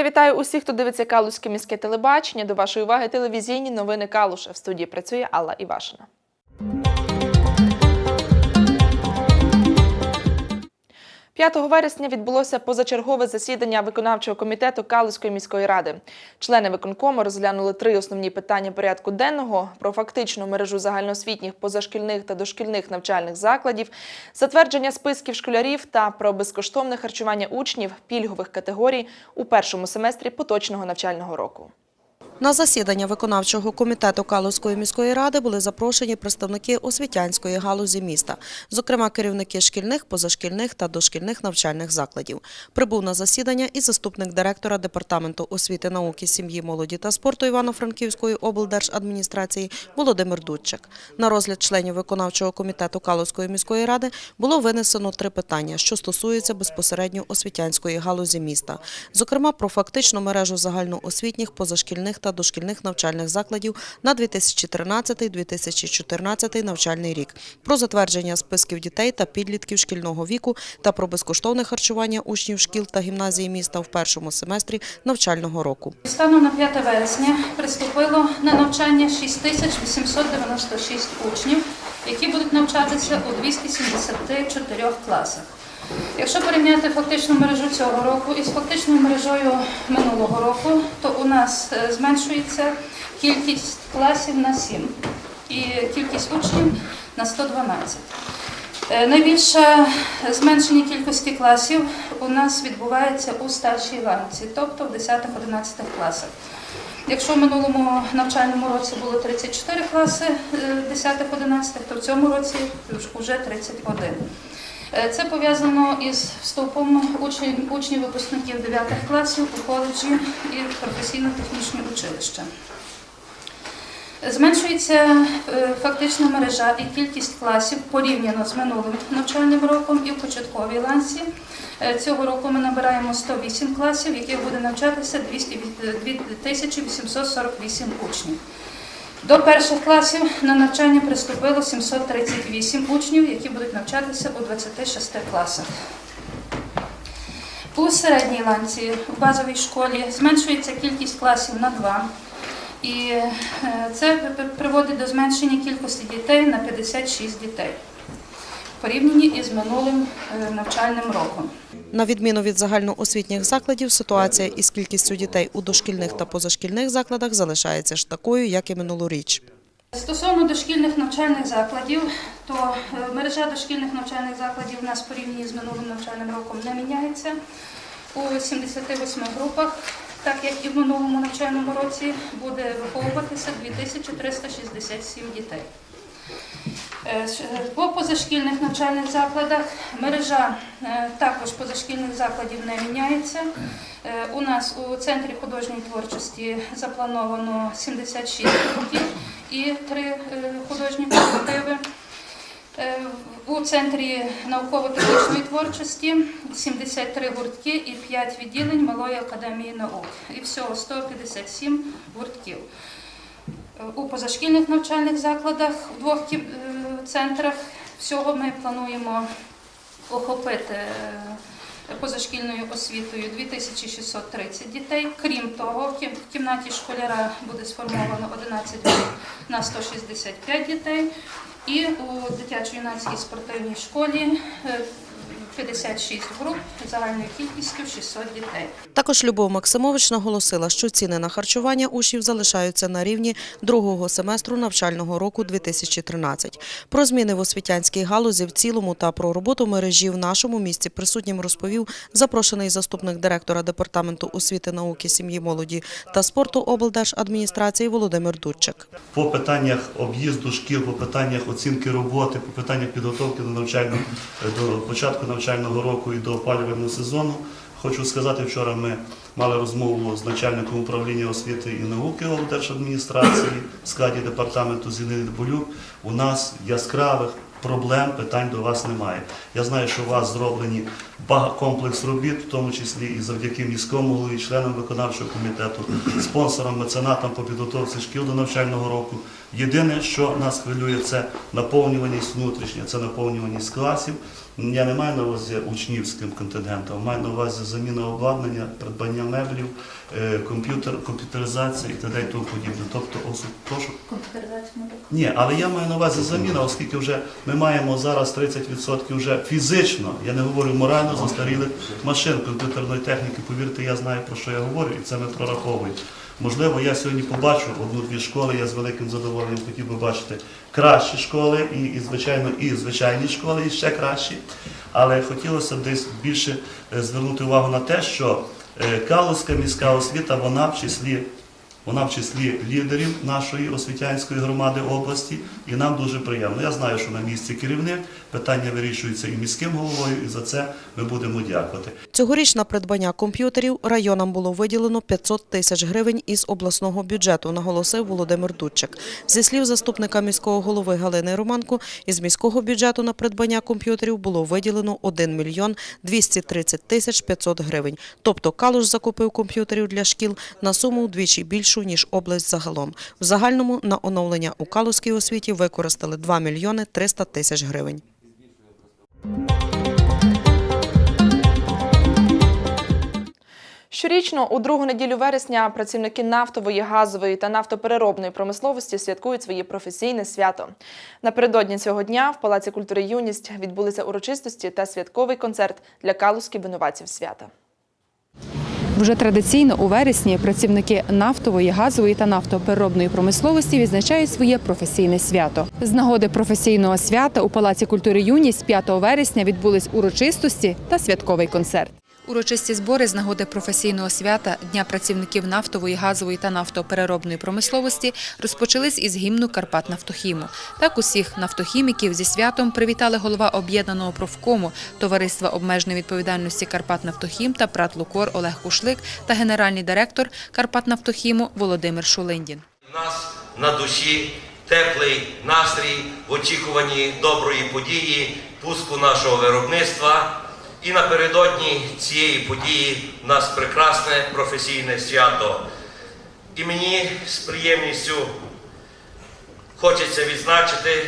Я вітаю усіх, хто дивиться Калузьке міське телебачення. До вашої уваги телевізійні новини Калуша. В студії працює Алла Івашина. «5 вересня відбулося позачергове засідання виконавчого комітету Калузької міської ради. Члени виконкому розглянули три основні питання порядку денного про фактичну мережу загальноосвітніх позашкільних та дошкільних навчальних закладів, затвердження списків школярів та про безкоштовне харчування учнів пільгових категорій у першому семестрі поточного навчального року. На засідання виконавчого комітету Калузької міської ради були запрошені представники освітянської галузі міста, зокрема керівники шкільних, позашкільних та дошкільних навчальних закладів. Прибув на засідання і заступник директора департаменту освіти, науки, сім'ї, молоді та спорту Івано-Франківської облдержадміністрації Володимир Дудчик. На розгляд членів виконавчого комітету Калузької міської ради було винесено три питання, що стосуються безпосередньо освітянської галузі міста, зокрема про фактичну мережу загальноосвітніх, позашкільних та дошкільних навчальних закладів на 2013-2014 навчальний рік, про затвердження списків дітей та підлітків шкільного віку та про безкоштовне харчування учнів шкіл та гімназії міста в першому семестрі навчального року. Станом на 5 вересня приступило на навчання 6896 учнів, які будуть навчатися у 274 класах. Якщо порівняти фактичну мережу цього року із фактичною мережою минулого року, то у нас е, зменшується кількість класів на 7 і кількість учнів на 112. Е, Найбільше зменшення кількості класів у нас відбувається у старшій ланці, тобто в 10-11 класах. Якщо в минулому навчальному році було 34 класи е, 10-11, то в цьому році вже 31. Е, Це пов'язано із вступом учнів, випускників 9 класів у коледжі і професійно-технічні училища. Зменшується е, фактична мережа і кількість класів порівняно з минулим навчальним роком і в початковій ланці. Е, Цього року ми набираємо 108 класів, яких буде навчатися 200 2848 учнів. До перших класів на навчання приступило 738 учнів, які будуть навчатися у 26 класах. У середній ланці в базовій школі зменшується кількість класів на 2. І е, це приводить до зменшення кількості дітей на 56 дітей в порівнянні із минулим е, навчальним роком. На відміну від загальноосвітніх закладів, ситуація із кількістю дітей у дошкільних та позашкільних закладах залишається ж такою, як і минулоріч. Стосовно дошкільних навчальних закладів, то е, мережа дошкільних навчальних закладів у нас порівняно з минулим навчальним роком не міняється. У 78 групах, так як і в минулому навчальному році, буде виховуватися 2367 дітей. Е, е, По позашкільних навчальних закладах мережа е, також позашкільних закладів не міняється. У нас у центрі художньої творчості заплановано 76 гуртків і три художні колективи. У центрі науково-технічної творчості 73 гуртки і 5 відділень Малої академії наук. І всього 157 гуртків. У позашкільних навчальних закладах в двох центрах всього ми плануємо охопити е, позашкільною освітою 2630 дітей. Крім того, в кімнаті школяра буде сформовано 11 груп на 165 дітей. І у дитячо-юнацькій спортивній школі е, 56 груп загальною кількістю 600 дітей. Також Любов Максимович наголосила, що ціни на харчування учнів залишаються на рівні другого семестру навчального року 2013. Про зміни в освітянській галузі в цілому та про роботу мережі в нашому місті присутнім розповів запрошений заступник директора департаменту освіти, науки, сім'ї, молоді та спорту облдержадміністрації Володимир Дудчик. по питаннях об'їзду шкіл, по питаннях оцінки роботи, по питаннях підготовки до навчального до початку навчального року і до опалювального сезону. Хочу сказати, вчора ми мали розмову з начальником управління освіти і науки облдержадміністрації в складі департаменту Зінини Болюк. У нас яскравих проблем, питань до вас немає. Я знаю, що у вас зроблені комплекс робіт, в тому числі і завдяки міському голові, членам виконавчого комітету, спонсорам, меценатам по підготовці шкіл до навчального року. Єдине, що нас хвилює, це наповнюваність внутрішня, це наповнюваність класів. Я не маю на увазі учнівським контингентом, маю на увазі заміна обладнання, придбання меблів, е, комп'ютер, комп'ютеризація і т.д. і тому подібне. Тобто, то, Комп'ютеризація ні, але я маю на увазі заміна, оскільки вже ми маємо зараз 30% вже фізично, я не говорю морально застарілих машин комп'ютерної техніки. Повірте, я знаю про що я говорю, і це ми прораховуємо. Можливо, я сьогодні побачу одну-дві школи, я з великим задоволенням хотів би бачити кращі школи, і, і звичайно, і звичайні школи, і ще кращі. Але хотілося б десь більше е, звернути увагу на те, що е, Калузька міська освіта, вона в числі вона в числі лідерів нашої освітянської громади області, і нам дуже приємно. Я знаю, що на місці керівник питання вирішується і міським головою, і за це ми будемо дякувати. Цьогоріч на придбання комп'ютерів районам було виділено 500 тисяч гривень із обласного бюджету, наголосив Володимир Дудчик. Зі слів заступника міського голови Галини Романко, із міського бюджету на придбання комп'ютерів було виділено 1 мільйон 230 тисяч 500 гривень. Тобто Калуш закупив комп'ютерів для шкіл на суму вдвічі більшу, ніж область загалом. В загальному на оновлення у Калузькій освіті використали 2 мільйони 300 тисяч гривень. Щорічно у другу неділю вересня працівники нафтової, газової та нафтопереробної промисловості святкують своє професійне свято. Напередодні цього дня в Палаці культури юність відбулися урочистості та святковий концерт для калузьких винуватців свята. Вже традиційно у вересні працівники нафтової, газової та нафтопереробної промисловості відзначають своє професійне свято. З нагоди професійного свята у Палаці культури юність 5 вересня відбулись урочистості та святковий концерт. Урочисті збори з нагоди професійного свята Дня працівників нафтової, газової та нафтопереробної промисловості розпочались із гімну Карпат Нафтохіму. Так усіх нафтохіміків зі святом привітали голова об'єднаного профкому товариства обмеженої відповідальності Карпат Нафтохім та Прат Лукор Олег Кушлик та генеральний директор Карпат Нафтохіму Володимир Шулиндін. У нас на душі теплий настрій в очікуванні доброї події, пуску нашого виробництва. І напередодні цієї події в нас прекрасне професійне свято. І мені з приємністю хочеться відзначити,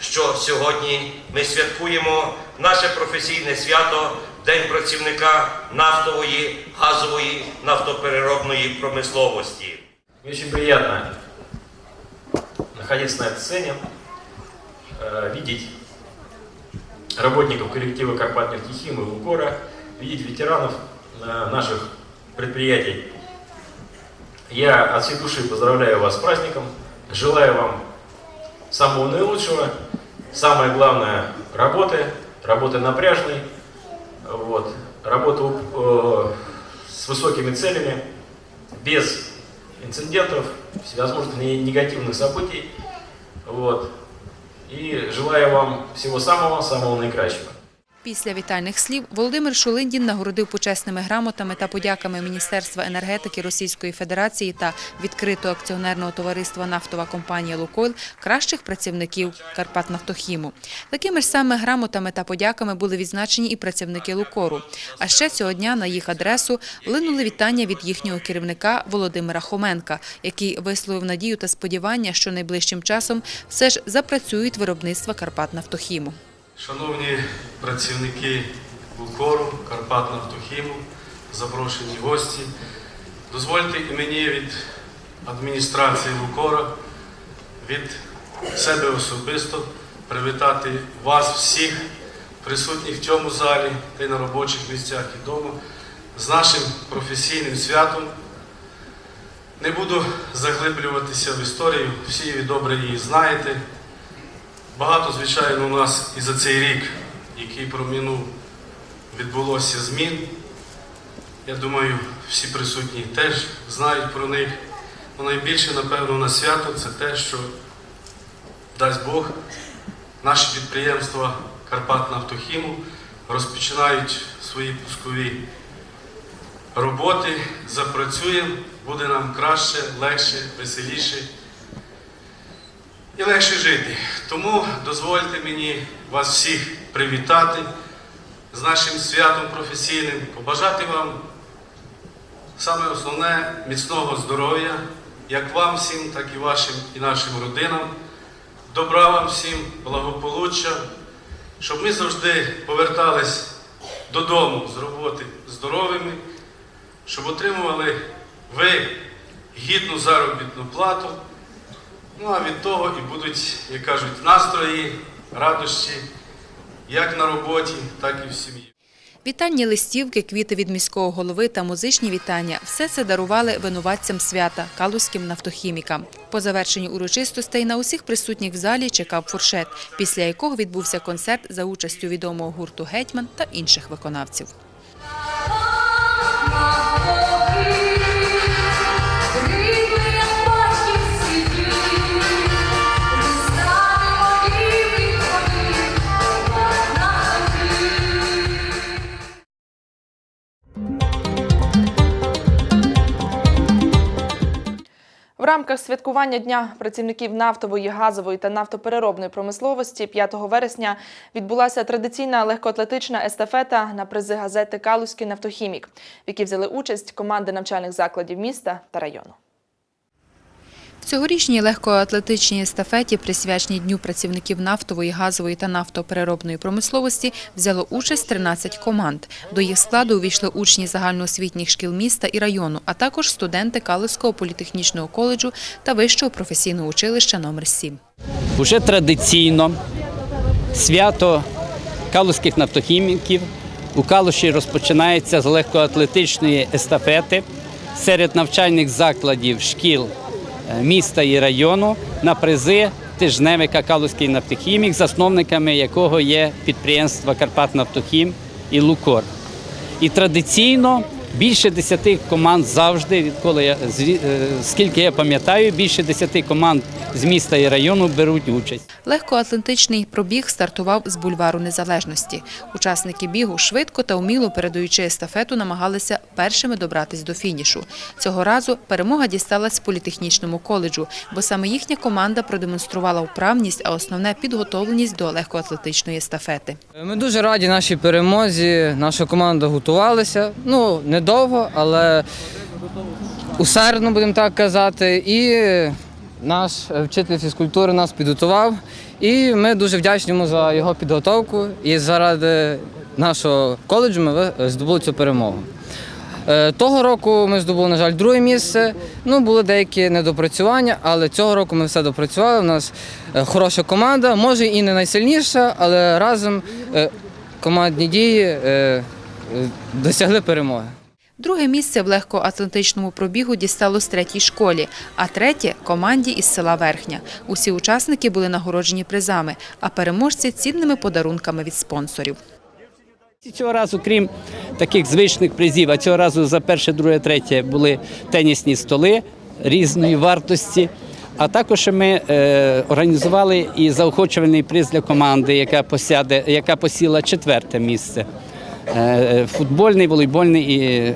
що сьогодні ми святкуємо наше професійне свято День працівника нафтової, газової, нафтопереробної промисловості. Мне очень приятно находиться на сцене, э, видеть работников коллектива Карпат нефтехим и Лукора, видеть ветеранов э, наших предприятий. Я от всей души поздравляю вас с праздником, желаю вам самого наилучшего, самое главное работы, работы напряжной, вот, работы э, с высокими целями, без инцидентов, всевозможных не- негативных событий. Вот. И желаю вам всего самого, самого наикращего. Після вітальних слів Володимир Шулиндін нагородив почесними грамотами та подяками Міністерства енергетики Російської Федерації та відкритого акціонерного товариства Нафтова компанія Лукойл кращих працівників Карпатнафтохіму. Такими ж саме грамотами та подяками були відзначені і працівники Лукору. А ще цього дня на їх адресу линули вітання від їхнього керівника Володимира Хоменка, який висловив надію та сподівання, що найближчим часом все ж запрацюють виробництва Карпатнафтохіму. Шановні працівники Лукору, Карпатнафтохіму, запрошені гості, дозвольте і мені від адміністрації Лукора, від себе особисто привітати вас всіх, присутніх в цьому залі та й на робочих місцях і вдома, з нашим професійним святом. Не буду заглиблюватися в історію, всі ви добре її знаєте. Багато, звичайно, у нас і за цей рік, який промінув, відбулося змін. Я думаю, всі присутні теж знають про них. Но найбільше, напевно, на свято це те, що дасть Бог, наші підприємства Карпатнафтохіму розпочинають свої пускові роботи, запрацюємо, буде нам краще, легше, веселіше і легше жити. Тому дозвольте мені вас всіх привітати з нашим святом професійним, побажати вам саме основне міцного здоров'я, як вам всім, так і вашим і нашим родинам. Добра вам всім, благополуччя, щоб ми завжди повертались додому з роботи здоровими, щоб отримували ви гідну заробітну плату. Ну а від того і будуть, як кажуть, настрої, радощі, як на роботі, так і в сім'ї. Вітальні листівки, квіти від міського голови та музичні вітання – все це дарували винуватцям свята – калузьким нафтохімікам. По завершенні урочистостей на усіх присутніх в залі чекав фуршет, після якого відбувся концерт за участю відомого гурту «Гетьман» та інших виконавців. Рамках святкування Дня працівників нафтової, газової та нафтопереробної промисловості 5 вересня відбулася традиційна легкоатлетична естафета на призи газети Калузький нафтохімік, в якій взяли участь команди навчальних закладів міста та району. В цьогорічній легкоатлетичній естафеті, присвяченій Дню працівників нафтової, газової та нафтопереробної промисловості, взяло участь 13 команд. До їх складу увійшли учні загальноосвітніх шкіл міста і району, а також студенти Калицького політехнічного коледжу та Вищого професійного училища номер 7 Уже традиційно свято калузьких нафтохіміків у Калуші розпочинається з легкоатлетичної естафети серед навчальних закладів шкіл міста і району на призи тижневика Калузький нафтохімік, засновниками якого є підприємства Карпатнафтохім і Лукор. І традиційно більше десяти команд завжди, відколи я е, скільки я пам'ятаю, більше десяти команд з міста і району беруть участь. Легкоатлетичний пробіг стартував з бульвару Незалежності. Учасники бігу швидко та вміло передаючи естафету, намагалися першими добратись до фінішу. Цього разу перемога дісталась політехнічному коледжу, бо саме їхня команда продемонструвала вправність, а основне підготовленість до легкоатлетичної естафети. Ми дуже раді нашій перемозі. Наша команда готувалася. Ну, недовго, але усердно, будемо так казати. І наш вчитель фізкультури нас підготував. І ми дуже вдячні йому за його підготовку. І заради нашого коледжу ми здобули цю перемогу. Е, Того року ми здобули, на жаль, друге місце. Ну, були деякі недопрацювання, але цього року ми все допрацювали. У нас е, хороша команда, може і не найсильніша, але разом е, командні дії досягли перемоги. Друге місце в легкоатлетичному пробігу дісталось третій школі, а третє – команді із села Верхня. Усі учасники були нагороджені призами, а переможці – цінними подарунками від спонсорів. Цього разу, крім таких звичних призів, а цього разу за перше, друге, третє були тенісні столи різної вартості. А також ми е, організували і заохочувальний приз для команди, яка посяде, яка посіла четверте місце. Е, футбольний, волейбольний і е,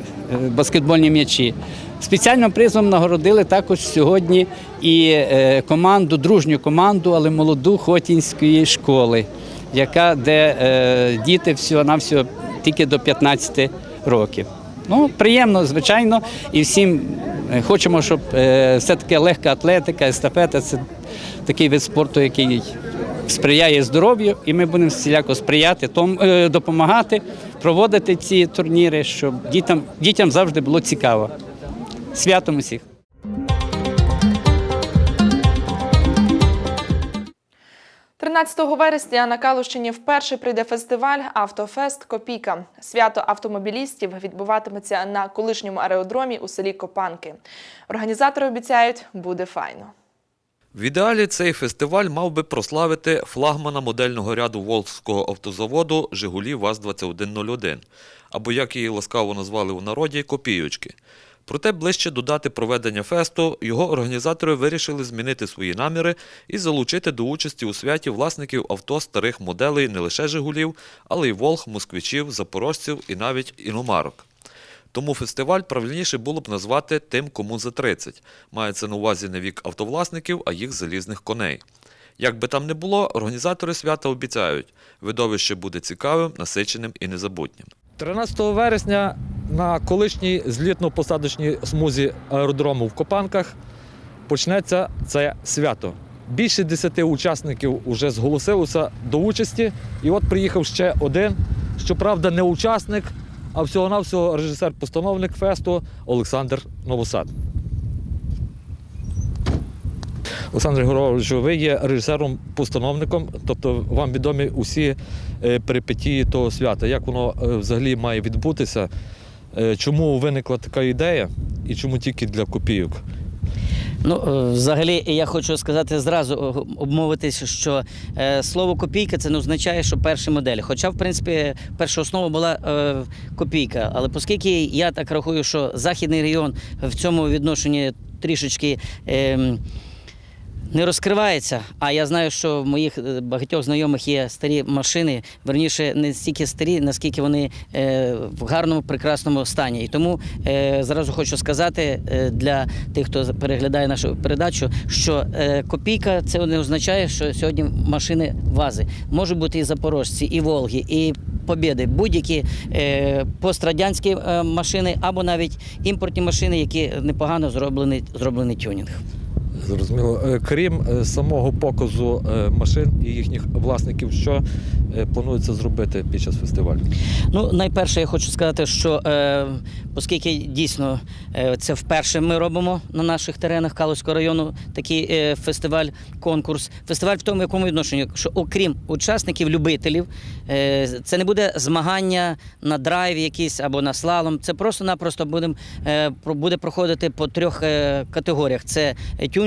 баскетбольні м'ячі. Спеціальним призом нагородили також сьогодні і е, команду, дружню команду, але молоду Хотінської школи, яка де е, діти всього навсього тільки до 15 років. Ну, приємно, звичайно, і всім е, хочемо, щоб е, все-таки легка атлетика, естафета це такий вид спорту, який сприяє здоров'ю, і ми будемо всіляко сприяти, е, допомагати, проводити ці турніри, щоб дітям, дітям завжди було цікаво. Святом усіх! – 13 вересня на Калущині вперше прийде фестиваль «Автофест Копійка». Свято автомобілістів відбуватиметься на колишньому аеродромі у селі Копанки. Організатори обіцяють, буде файно. В ідеалі цей фестиваль мав би прославити флагмана модельного ряду Волзького автозаводу «Жигулі ВАЗ-2101», або як її ласкаво назвали у народі «Копійочки». Проте ближче до дати проведення фесту його організатори вирішили змінити свої наміри і залучити до участі у святі власників авто старих моделей не лише «Жигулів», але й «Волг», «Москвичів», «Запорожців» і навіть іномарок. Тому фестиваль правильніше було б назвати тим, кому за 30. Мається на увазі не вік автовласників, а їх залізних коней. Як би там не було, організатори свята обіцяють, видовище буде цікавим, насиченим і незабутнім. 13 вересня на колишній злітно-посадочній смузі аеродрому в Копанках почнеться це свято. Більше 10 учасників вже зголосилося до участі. І от приїхав ще один, щоправда, не учасник, а всього-навсього режисер-постановник фесту Олександр Новосад. Олександр Григорович, ви є режисером-постановником, тобто вам відомі усі е, перипетії того свята. Як воно е, взагалі має відбутися? Е, Чому виникла така ідея і чому тільки для копійок? Ну, е, взагалі, я хочу сказати зразу е, обмовитися, що е, слово копійка це не означає, що перша модель. Хоча, в принципі, перша основа була копійка. Але оскільки я так рахую, що західний регіон в цьому відношенні трішечки. Не розкривається, а я знаю, що в моїх е, багатьох знайомих є старі машини, верніше не стільки старі, наскільки вони е, в гарному, прекрасному стані. І тому е, зразу хочу сказати для тих, хто переглядає нашу передачу, що копійка це не означає, що сьогодні машини вази. Можуть бути і запорожці, і Волги, і Побєди, будь-які пострадянські машини або навіть імпортні машини, які непогано зроблені, зроблений тюнінг. Зрозуміло. Е, Крім е, самого показу е, машин і їхніх власників, що планується зробити під час фестивалю? Ну, найперше, я хочу сказати, що оскільки дійсно це вперше ми робимо на наших теренах Калузького району такий фестиваль, конкурс. Фестиваль в тому, якому відношенні, що окрім учасників, любителів, це не буде змагання на драйві якийсь або на слалом. Це просто-напросто будем, буде проходити по трьох категоріях. Це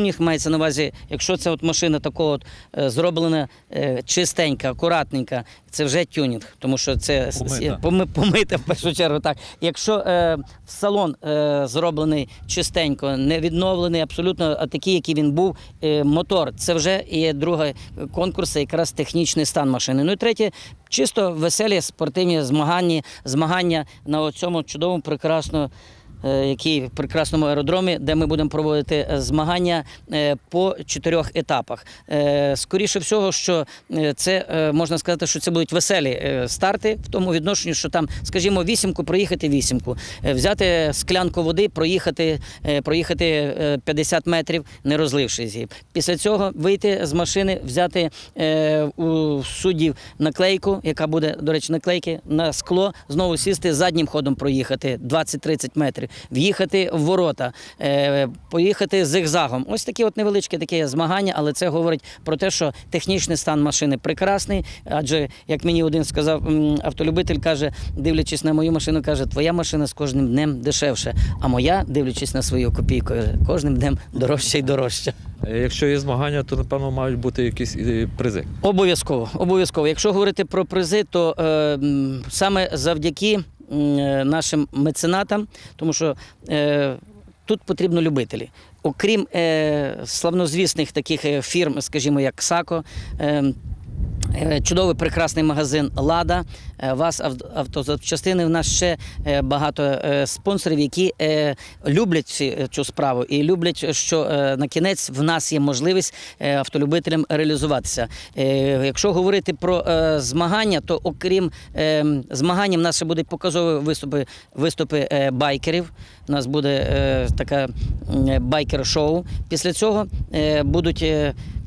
тюнінг мається на увазі, якщо це от машина такого от, е, зроблена е, чистенька, акуратненька, це вже тюнінг, тому що це Помита. поми- помита в першу чергу. Так, якщо е, салон е, зроблений чистенько, не відновлений, абсолютно а такий, який він був, е, мотор, це вже є другий конкурс, якраз технічний стан машини. Ну і третє, чисто веселі спортивні змагання, змагання на цьому чудовому, прекрасному е, який в прекрасному аеродромі, де ми будемо проводити е, змагання е, по чотирьох етапах. Е, Скоріше всього, що е, це е, можна сказати, що це будуть веселі е, старти в тому відношенні, що там, скажімо, вісімку проїхати вісімку, е, взяти склянку води, проїхати, е, проїхати е, 50 метрів, не розлившись її. Після цього вийти з машини, взяти е, у суддів наклейку, яка буде, до речі, наклейки на скло, знову сісти заднім ходом проїхати 20-30 метрів, в'їхати в ворота, е, поїхати зигзагом. Ось такі от невеличкі такі змагання, але це говорить про те, що технічний стан машини прекрасний. Адже, як мені один сказав автолюбитель, каже, дивлячись на мою машину, каже, твоя машина з кожним днем дешевше, а моя, дивлячись на свою копійку, кожним днем дорожче і дорожче. Е, Якщо є змагання, то напевно мають бути якісь призи. Обов'язково, обов'язково. Якщо говорити про призи, то е, саме завдяки е, нашим меценатам, тому що е, тут потрібно любителі. Окрім е, славнозвісних таких е, фірм, скажімо, як Сако. Е, Чудовий прекрасний магазин Лада. Е, Вас автозапчастини. В нас ще е, багато спонсорів, які люблять цю справу і люблять, що на кінець в нас є можливість автолюбителям реалізуватися. Якщо говорити про змагання, то окрім змагань, в нас ще будуть показові виступи, виступи байкерів. У нас буде таке байкер-шоу. Після цього будуть.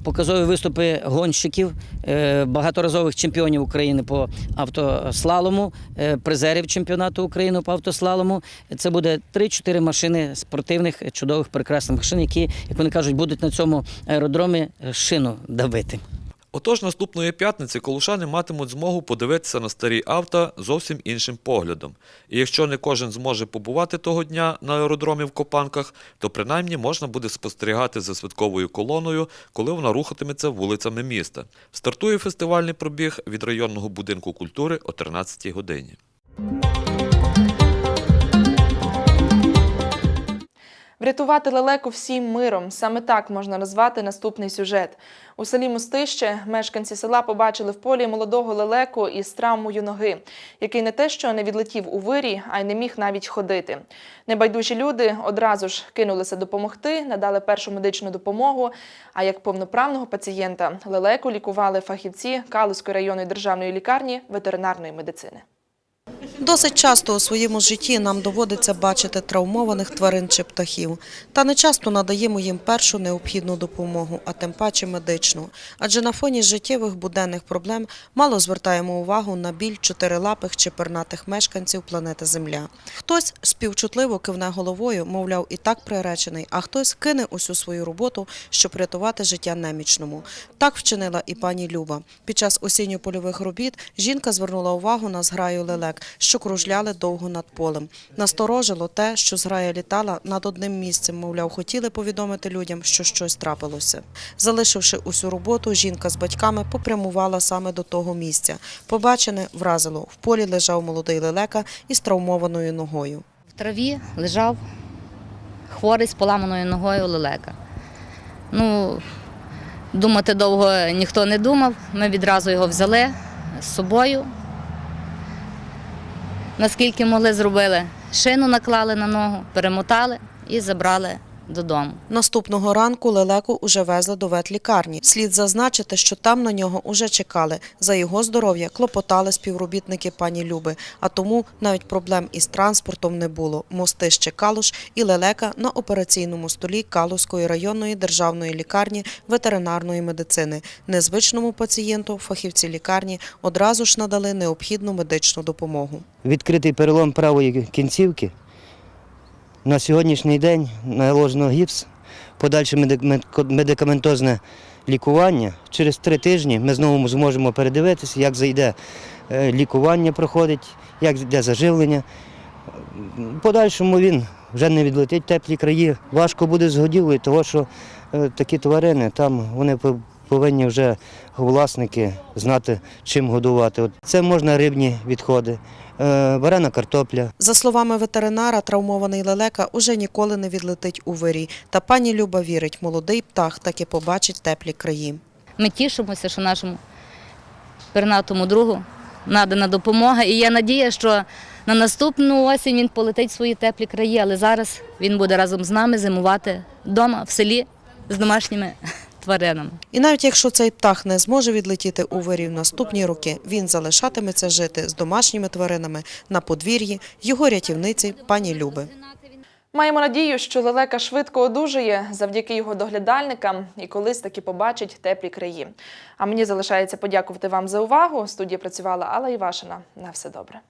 Показові виступи гонщиків, е, багаторазових чемпіонів України по автослалому, е, призерів чемпіонату України по автослалому. Це буде 3-4 машини спортивних, чудових, прекрасних машин, які, як вони кажуть, будуть на цьому аеродромі шину давити. Отож, наступної п'ятниці колушани матимуть змогу подивитися на старі авто зовсім іншим поглядом. І якщо не кожен зможе побувати того дня на аеродромі в Копанках, то принаймні можна буде спостерігати за святковою колоною, коли вона рухатиметься вулицями міста. Стартує фестивальний пробіг від районного будинку культури о 13 годині. Врятувати лелеку всім миром. Саме так можна назвати наступний сюжет. У селі Мостище мешканці села побачили в полі молодого лелеку із травмою ноги, який не те, що не відлетів у вирі, а й не міг навіть ходити. Небайдужі люди одразу ж кинулися допомогти, надали першу медичну допомогу. А як повноправного пацієнта лелеку лікували фахівці Калузької районної державної лікарні ветеринарної медицини. Досить часто у своєму житті нам доводиться бачити травмованих тварин чи птахів. Та не часто надаємо їм першу необхідну допомогу, а тим паче медичну. Адже на фоні життєвих буденних проблем мало звертаємо увагу на біль чотирилапих чи пернатих мешканців планети Земля. Хтось співчутливо кивне головою, мовляв, і так приречений, а хтось кине усю свою роботу, щоб рятувати життя немічному. Так вчинила і пані Люба. Під час осінньо-польових робіт жінка звернула увагу на зграю лелек, що кружляли довго над полем. Насторожило те, що зграя літала над одним місцем, мовляв, хотіли повідомити людям, що щось трапилося. Залишивши усю роботу, жінка з батьками попрямувала саме до того місця. Побачене вразило. В полі лежав молодий лелека із травмованою ногою. В траві лежав хворий з поламаною ногою лелека. Ну, думати довго ніхто не думав. Ми відразу його взяли з собою. Наскільки могли, зробили. Шину наклали на ногу, перемотали і забрали додому. Наступного ранку лелеку уже везли до ветлікарні. Слід зазначити, що там на нього уже чекали. За його здоров'я клопотали співробітники пані Люби, а тому навіть проблем із транспортом не було. Мостище Калуш і лелека на операційному столі Калузької районної державної лікарні ветеринарної медицини. Незвичному пацієнту фахівці лікарні одразу ж надали необхідну медичну допомогу. Відкритий перелом правої кінцівки. На сьогоднішній день наложено гіпс, подальше медикаментозне лікування. Через три тижні ми знову зможемо передивитися, як зайде е, лікування проходить, як йде заживлення. В подальшому він вже не відлетить в теплі краї. Важко буде з годівлею, тому що е, такі тварини там вони повинні вже власники знати, чим годувати. Це можна рибні відходи, варена картопля. За словами ветеринара, травмований лелека уже ніколи не відлетить у вирій. Та пані Люба вірить, молодий птах таки побачить теплі краї. Ми тішимося, що нашому пернатому другу надана допомога. І є надія, що на наступну осінь він полетить в свої теплі краї, але зараз він буде разом з нами зимувати вдома, в селі з домашніми тваринами. І навіть якщо цей птах не зможе відлетіти у вирій в наступні роки, він залишатиметься жити з домашніми тваринами на подвір'ї його рятівниці пані Люби. Маємо надію, що лелека швидко одужає завдяки його доглядальникам і колись таки побачить теплі краї. А мені залишається подякувати вам за увагу. В студії працювала Алла Івашина. На все добре.